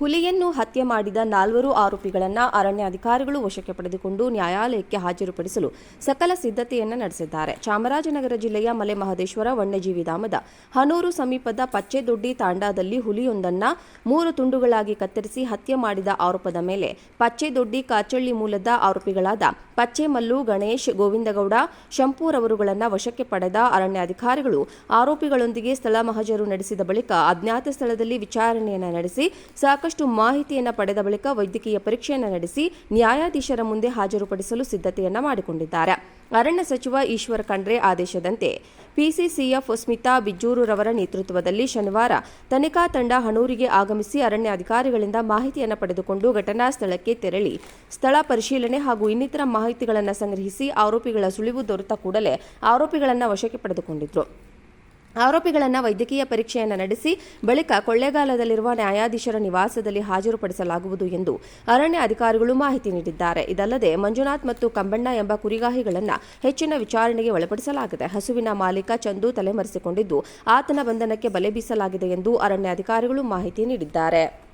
ಹುಲಿಯನ್ನು ಹತ್ಯೆ ಮಾಡಿದ ನಾಲ್ವರು ಆರೋಪಿಗಳನ್ನು ಅರಣ್ಯಾಧಿಕಾರಿಗಳು ವಶಕ್ಕೆ ಪಡೆದುಕೊಂಡು ನ್ಯಾಯಾಲಯಕ್ಕೆ ಹಾಜರುಪಡಿಸಲು ಸಕಲ ಸಿದ್ಧತೆಯನ್ನು ನಡೆಸಿದ್ದಾರೆ. ಚಾಮರಾಜನಗರ ಜಿಲ್ಲೆಯ ಮಲೆಮಹದೇಶ್ವರ ವನ್ಯಜೀವಿ ಧಾಮದ ಹನೂರು ಸಮೀಪದ ಪಚ್ಚೆದೊಡ್ಡಿ ತಾಂಡಾದಲ್ಲಿ ಹುಲಿಯೊಂದನ್ನು ಮೂರು ತುಂಡುಗಳಾಗಿ ಕತ್ತರಿಸಿ ಹತ್ಯೆ ಮಾಡಿದ ಆರೋಪದ ಮೇಲೆ ಪಚ್ಚೆದೊಡ್ಡಿ ಕಾಚಳ್ಳಿ ಮೂಲದ ಆರೋಪಿಗಳಾದ ಪಚ್ಚೆಮಲ್ಲು, ಗಣೇಶ್, ಗೋವಿಂದಗೌಡ, ಶಂಪೂರ್ ಅವರುಗಳನ್ನು ವಶಕ್ಕೆ ಪಡೆದ ಅರಣ್ಯಾಧಿಕಾರಿಗಳು ಆರೋಪಿಗಳೊಂದಿಗೆ ಸ್ಥಳ ಮಹಜರು ನಡೆಸಿದ ಬಳಿಕ ಅಜ್ಞಾತ ಸ್ಥಳದಲ್ಲಿ ವಿಚಾರಣೆಯನ್ನು ನಡೆಸಿ, ಸಾಕಷ್ಟು ಮಾಹಿತಿಯನ್ನು ಪಡೆದ ಬಳಿಕ ವೈದ್ಯಕೀಯ ಪರೀಕ್ಷೆಯನ್ನು ನಡೆಸಿ, ನ್ಯಾಯಾಧೀಶರ ಮುಂದೆ ಹಾಜರುಪಡಿಸಲು ಸಿದ್ಧತೆಯನ್ನು ಮಾಡಿಕೊಂಡಿದ್ದಾರೆ. ಅರಣ್ಯ ಸಚಿವ ಈಶ್ವರ ಖಂಡ್ರೆ ಆದೇಶದಂತೆ ಪಿಸಿಸಿಎಫ್ ಸ್ಮಿತಾ ಬಿಜ್ಜೂರುರವರ ನೇತೃತ್ವದಲ್ಲಿ ಶನಿವಾರ ತನಿಖಾ ತಂಡ ಹಣೂರಿಗೆ ಆಗಮಿಸಿ ಅರಣ್ಯ ಅಧಿಕಾರಿಗಳಿಂದ ಮಾಹಿತಿಯನ್ನು ಪಡೆದುಕೊಂಡು ಘಟನಾ ಸ್ಥಳಕ್ಕೆ ತೆರಳಿ ಸ್ಥಳ ಪರಿಶೀಲನೆ ಹಾಗೂ ಇನ್ನಿತರ ಮಾಹಿತಿಗಳನ್ನು ಸಂಗ್ರಹಿಸಿ ಆರೋಪಿಗಳ ಸುಳಿವು ದೊರೆತ ಕೂಡಲೇ ಆರೋಪಿಗಳನ್ನು ವಶಕ್ಕೆ ಪಡೆದುಕೊಂಡಿದ್ರು. ಆರೋಪಿಗಳನ್ನು ವೈದ್ಯಕೀಯ ಪರೀಕ್ಷೆಯನ್ನು ನಡೆಸಿ ಬಳಿಕ ಕೊಳ್ಳೇಗಾಲದಲ್ಲಿರುವ ನ್ಯಾಯಾಧೀಶರ ನಿವಾಸದಲ್ಲಿ ಹಾಜರುಪಡಿಸಲಾಗುವುದು ಎಂದು ಅರಣ್ಯ ಅಧಿಕಾರಿಗಳು ಮಾಹಿತಿ ನೀಡಿದ್ದಾರೆ. ಇದಲ್ಲದೆ ಮಂಜುನಾಥ್ ಮತ್ತು ಕಂಬಣ್ಣ ಎಂಬ ಕುರಿಗಾಹಿಗಳನ್ನು ಹೆಚ್ಚಿನ ವಿಚಾರಣೆಗೆ ಒಳಪಡಿಸಲಾಗಿದೆ ಹಸುವಿನ ಮಾಲೀಕ ಚಂದು ತಲೆಮರೆಸಿಕೊಂಡಿದ್ದು, ಆತನ ಬಂಧನಕ್ಕೆ ಬಲೆ ಬೀಸಲಾಗಿದೆ ಎಂದು ಅರಣ್ಯ ಅಧಿಕಾರಿಗಳು ಮಾಹಿತಿ ನೀಡಿದ್ದಾರೆ.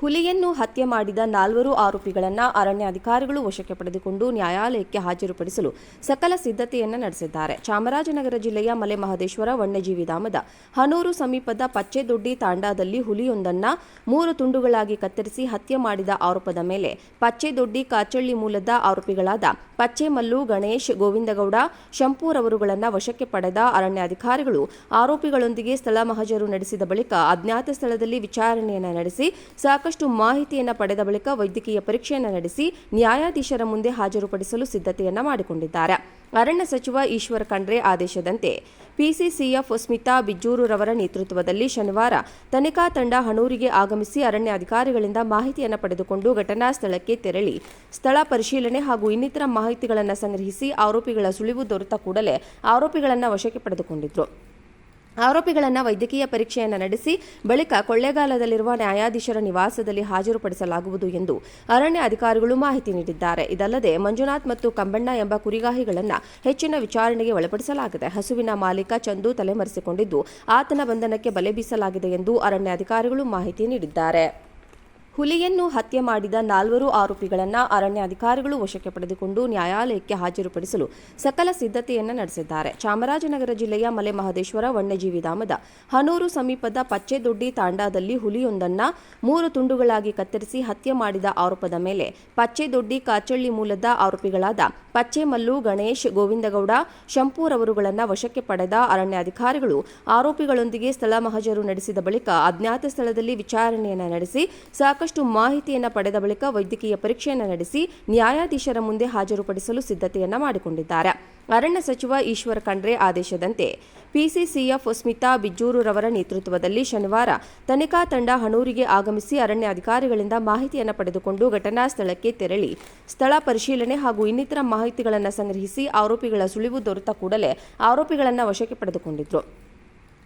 ಹುಲಿಯನ್ನು ಹತ್ಯೆ ಮಾಡಿದ ನಾಲ್ವರು ಆರೋಪಿಗಳನ್ನು ಅರಣ್ಯಾಧಿಕಾರಿಗಳು ವಶಕ್ಕೆ ಪಡೆದುಕೊಂಡು ನ್ಯಾಯಾಲಯಕ್ಕೆ ಹಾಜರುಪಡಿಸಲು ಸಕಲ ಸಿದ್ಧತೆಯನ್ನು ನಡೆಸಿದ್ದಾರೆ. ಚಾಮರಾಜನಗರ ಜಿಲ್ಲೆಯ ಮಲೆಮಹದೇಶ್ವರ ವನ್ಯಜೀವಿ ಧಾಮದ ಹನೂರು ಸಮೀಪದ ಪಚ್ಚೆದೊಡ್ಡಿ ತಾಂಡಾದಲ್ಲಿ ಹುಲಿಯೊಂದನ್ನು ಮೂರು ತುಂಡುಗಳಾಗಿ ಕತ್ತರಿಸಿ ಹತ್ಯೆ ಮಾಡಿದ ಆರೋಪದ ಮೇಲೆ ಪಚ್ಚೆದೊಡ್ಡಿ ಕಾಚಳ್ಳಿ ಮೂಲದ ಆರೋಪಿಗಳಾದ ಪಚ್ಚೆಮಲ್ಲು, ಗಣೇಶ್, ಗೋವಿಂದಗೌಡ, ಶಂಪೂರ್ ಅವರುಗಳನ್ನು ವಶಕ್ಕೆ ಪಡೆದ ಅರಣ್ಯಾಧಿಕಾರಿಗಳು ಆರೋಪಿಗಳೊಂದಿಗೆ ಸ್ಥಳ ಮಹಜರು ನಡೆಸಿದ ಬಳಿಕ ಅಜ್ಞಾತ ಸ್ಥಳದಲ್ಲಿ ವಿಚಾರಣೆಯನ್ನು ನಡೆಸಿ ಸಾಕಷ್ಟು ಮಾಹಿತಿಯನ್ನು ಪಡೆದ ಬಳಿಕ ವೈದ್ಯಕೀಯ ಪರೀಕ್ಷೆಯನ್ನು ನಡೆಸಿ ನ್ಯಾಯಾಧೀಶರ ಮುಂದೆ ಹಾಜರುಪಡಿಸಲು ಸಿದ್ಧತೆಯನ್ನು ಮಾಡಿಕೊಂಡಿದ್ದಾರೆ. ಅರಣ್ಯ ಸಚಿವ ಈಶ್ವರ ಖಂಡ್ರೆ ಆದೇಶದಂತೆ ಪಿಸಿಸಿಎಫ್ ಸ್ಮಿತಾ ಬಿಜ್ಜೂರುರವರ ನೇತೃತ್ವದಲ್ಲಿ ಶನಿವಾರ ತನಿಖಾ ತಂಡ ಹಣೂರಿಗೆ ಆಗಮಿಸಿ ಅರಣ್ಯ ಅಧಿಕಾರಿಗಳಿಂದ ಮಾಹಿತಿಯನ್ನು ಪಡೆದುಕೊಂಡು ಘಟನಾ ಸ್ಥಳಕ್ಕೆ ತೆರಳಿ ಸ್ಥಳ ಪರಿಶೀಲನೆ ಹಾಗೂ ಇನ್ನಿತರ ಮಾಹಿತಿಗಳನ್ನು ಸಂಗ್ರಹಿಸಿ ಆರೋಪಿಗಳ ಸುಳಿವು ದೊರೆತ ಕೂಡಲೇ ಆರೋಪಿಗಳನ್ನು ವಶಕ್ಕೆ ಪಡೆದುಕೊಂಡಿದ್ರು. ಆರೋಪಿಗಳನ್ನು ವೈದ್ಯಕೀಯ ಪರೀಕ್ಷೆಯನ್ನು ನಡೆಸಿ ಬಳಿಕ ಕೊಳ್ಳೇಗಾಲದಲ್ಲಿರುವ ನ್ಯಾಯಾಧೀಶರ ನಿವಾಸದಲ್ಲಿ ಹಾಜರುಪಡಿಸಲಾಗುವುದು ಎಂದು ಅರಣ್ಯ ಅಧಿಕಾರಿಗಳು ಮಾಹಿತಿ ನೀಡಿದ್ದಾರೆ. ಇದಲ್ಲದೆ ಮಂಜುನಾಥ್ ಮತ್ತು ಕಂಬಣ್ಣ ಎಂಬ ಕುರಿಗಾಹಿಗಳನ್ನು ಹೆಚ್ಚಿನ ವಿಚಾರಣೆಗೆ ಒಳಪಡಿಸಲಾಗಿದೆ ಹಸುವಿನ ಮಾಲೀಕ ಚಂದು ತಲೆಮರೆಸಿಕೊಂಡಿದ್ದು, ಆತನ ಬಂಧನಕ್ಕೆ ಬಲೆ ಬೀಸಲಾಗಿದೆ ಎಂದು ಅರಣ್ಯ ಅಧಿಕಾರಿಗಳು ಮಾಹಿತಿ ನೀಡಿದ್ದಾರೆ. ಹುಲಿಯನ್ನು ಹತ್ಯೆ ಮಾಡಿದ ನಾಲ್ವರು ಆರೋಪಿಗಳನ್ನು ಅರಣ್ಯಾಧಿಕಾರಿಗಳು ವಶಕ್ಕೆ ಪಡೆದುಕೊಂಡು ನ್ಯಾಯಾಲಯಕ್ಕೆ ಹಾಜರುಪಡಿಸಲು ಸಕಲ ಸಿದ್ಧತೆಯನ್ನು ನಡೆಸಿದ್ದಾರೆ. ಚಾಮರಾಜನಗರ ಜಿಲ್ಲೆಯ ಮಲೆಮಹದೇಶ್ವರ ವನ್ಯಜೀವಿ ಧಾಮದ ಹನೂರು ಸಮೀಪದ ಪಚ್ಚೆದೊಡ್ಡಿ ತಾಂಡಾದಲ್ಲಿ ಹುಲಿಯೊಂದನ್ನು ಮೂರು ತುಂಡುಗಳಾಗಿ ಕತ್ತರಿಸಿ ಹತ್ಯೆ ಮಾಡಿದ ಆರೋಪದ ಮೇಲೆ ಪಚ್ಚೆದೊಡ್ಡಿ ಕಾಚಳ್ಳಿ ಮೂಲದ ಆರೋಪಿಗಳಾದ ಪಚ್ಚೆಮಲ್ಲು, ಗಣೇಶ್, ಗೋವಿಂದಗೌಡ, ಶಂಪೂರ್ ಅವರುಗಳನ್ನು ವಶಕ್ಕೆ ಪಡೆದ ಅರಣ್ಯಾಧಿಕಾರಿಗಳು ಆರೋಪಿಗಳೊಂದಿಗೆ ಸ್ಥಳ ಮಹಜರು ನಡೆಸಿದ ಬಳಿಕ ಅಜ್ಞಾತ ಸ್ಥಳದಲ್ಲಿ ವಿಚಾರಣೆಯನ್ನು ನಡೆಸಿ, ಸಾಕಷ್ಟು ಮಾಹಿತಿಯನ್ನು ಪಡೆದ ಬಳಿಕ ವೈದ್ಯಕೀಯ ಪರೀಕ್ಷೆಯನ್ನು ನಡೆಸಿ, ನ್ಯಾಯಾಧೀಶರ ಮುಂದೆ ಹಾಜರುಪಡಿಸಲು ಸಿದ್ಧತೆಯನ್ನು ಮಾಡಿಕೊಂಡಿದ್ದಾರೆ. ಅರಣ್ಯ ಸಚಿವ ಈಶ್ವರ ಖಂಡ್ರೆ ಆದೇಶದಂತೆ ಪಿಸಿಸಿಎಫ್ ಸ್ಮಿತಾ ಬಿಜ್ಜೂರುರವರ ನೇತೃತ್ವದಲ್ಲಿ ಶನಿವಾರ ತನಿಖಾ ತಂಡ ಹಣೂರಿಗೆ ಆಗಮಿಸಿ ಅರಣ್ಯ ಅಧಿಕಾರಿಗಳಿಂದ ಮಾಹಿತಿಯನ್ನು ಪಡೆದುಕೊಂಡು ಘಟನಾ ಸ್ಥಳಕ್ಕೆ ತೆರಳಿ ಸ್ಥಳ ಪರಿಶೀಲನೆ ಹಾಗೂ ಇನ್ನಿತರ ಮಾಹಿತಿಗಳನ್ನು ಸಂಗ್ರಹಿಸಿ ಆರೋಪಿಗಳ ಸುಳಿವು ದೊರೆತ ಕೂಡಲೇ ಆರೋಪಿಗಳನ್ನು ವಶಕ್ಕೆ ಪಡೆದುಕೊಂಡಿದ್ರು.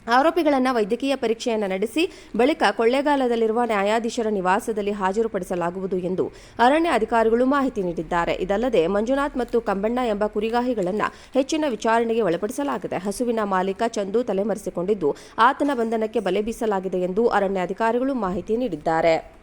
ಆರೋಪಿಗಳನ್ನು ವೈದ್ಯಕೀಯ ಪರೀಕ್ಷೆಯನ್ನು ನಡೆಸಿ ಬಳಿಕ ಕೊಳ್ಳೇಗಾಲದಲ್ಲಿರುವ ನ್ಯಾಯಾಧೀಶರ ನಿವಾಸದಲ್ಲಿ ಹಾಜರುಪಡಿಸಲಾಗುವುದು ಎಂದು ಅರಣ್ಯ ಅಧಿಕಾರಿಗಳು ಮಾಹಿತಿ ನೀಡಿದ್ದಾರೆ. ಇದಲ್ಲದೆ ಮಂಜುನಾಥ್ ಮತ್ತು ಕಂಬಣ್ಣ ಎಂಬ ಕುರಿಗಾಹಿಗಳನ್ನು ಹೆಚ್ಚಿನ ವಿಚಾರಣೆಗೆ ಒಳಪಡಿಸಲಾಗಿದೆ ಹಸುವಿನ ಮಾಲೀಕ ಚಂದು ತಲೆಮರೆಸಿಕೊಂಡಿದ್ದು, ಆತನ ಬಂಧನಕ್ಕೆ ಬಲೆ ಬೀಸಲಾಗಿದೆ ಎಂದು ಅರಣ್ಯ ಅಧಿಕಾರಿಗಳು ಮಾಹಿತಿ ನೀಡಿದ್ದಾರೆ.